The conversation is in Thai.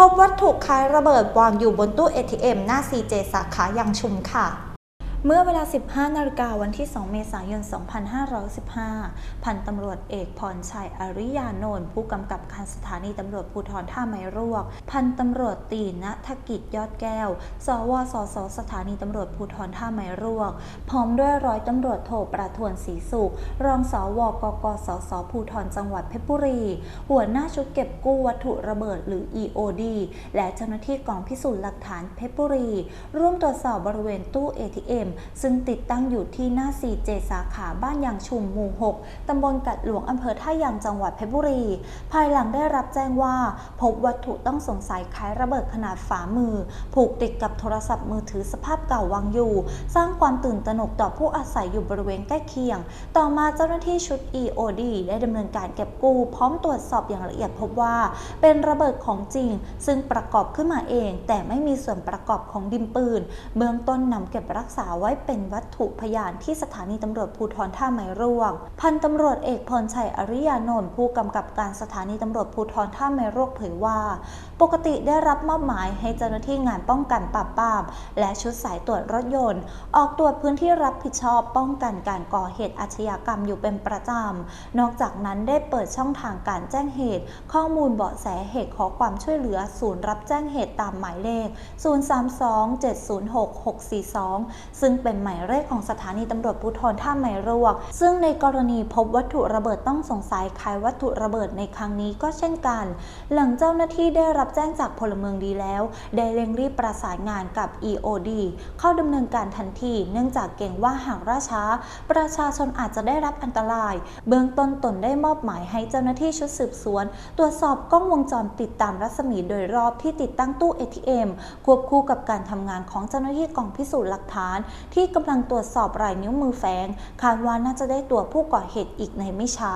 พบวัตถุคล้ายระเบิดวางอยู่บนตู้ ATM หน้า CJ สาขายังชุมค่ะ เมื่อเวลา 15 นาฬิกาวันที่ 2 เมษายน 2515 พันตำรวจเอกพรชัย อริยานนท์ผู้กำกับการสถานีตำรวจภูธรท่าไม้รวก พันตำรวจตรีณธกิจยอดแก้ว สวสสสถานีตำรวจภูธรท่าไม้รวก พร้อมด้วยร้อยตำรวจโทประทวนศรีสุข รองสวกกสสภูธรจังหวัดเพชรบุรี หัวหน้าชุดเก็บกู้วัตถุระเบิดหรือ EOD และเจ้าหน้าที่กองพิสูจน์หลักฐานเพชรบุรี ร่วมตรวจสอบบริเวณตู้ ATM ซึ่งติดตั้งอยู่ที่หน้า 4J สาขาบ้านยางชุมหมู่ 6 ตำบลกัดหลวงอำเภอท่ายางจังหวัดเพชรบุรี ภายหลังได้รับแจ้งว่า พบวัตถุต้องสงสัยคล้ายระเบิดขนาดฝ่ามือ ผูกติดกับโทรศัพท์มือถือสภาพเก่าวางอยู่ สร้างความตื่นตระหนกต่อผู้อาศัยอยู่บริเวณใกล้เคียง ต่อมาเจ้าหน้าที่ชุด EOD ได้ดำเนินการเก็บกู้ พร้อมตรวจสอบอย่างละเอียดพบว่า เป็นระเบิดของจริง ซึ่งประกอบขึ้นมาเอง แต่ไม่มีส่วนประกอบของดินปืน เบื้องต้นนำเก็บรักษาไว้ว้เป็นวัตถุพยานที่สถานีตำรวจภูธรท่าไม้ร่วง พันตำรวจเอกพรชัยอริยานนท์ผู้กำกับการสถานีตำรวจภูธรท่าไม้ร่วงเผยว่า ปกติได้รับมอบหมายให้เจ้าหน้าที่งานป้องกันปราบปรามและชุดสายตรวจรถยนต์ ออกตรวจพื้นที่รับผิดชอบป้องกันการก่อเหตุอาชญากรรมอยู่เป็นประจำนอกจากนั้นได้เปิดช่องทางการแจ้งเหตุ ข้อมูลเบาะแสเหตุขอความช่วยเหลือศูนย์รับแจ้งเหตุตามหมายเลข 032-706-642 ซึ่งเป็นหมายเลขของสถานีตำรวจภูธรท่าไม้รวก ซึ่งในกรณีพบวัตถุระเบิดต้องสงสัยคล้ายวัตถุระเบิดในครั้งนี้ก็เช่นกัน หลังเจ้าหน้าที่ได้รับแจ้งจากพลเมืองดีแล้ว ได้เร่งรีบประสานงานกับ EOD เข้าดำเนินการทันที เนื่องจากเกรงว่าหากล่าช้า ประชาชนอาจจะได้รับอันตราย เบื้องต้นตนได้มอบหมายให้เจ้าหน้าที่ชุดสืบสวน ตรวจสอบกล้องวงจรปิดตามรัศมีโดยรอบที่ติดตั้งตู้ ATM ควบคู่กับการทำงานของเจ้าหน้าที่กองพิสูจน์หลักฐานที่กำลังตรวจสอบรายนิ้วมือแฝงคาดว่าน่าจะได้ตัวผู้ก่อเหตุอีกในไม่ช้า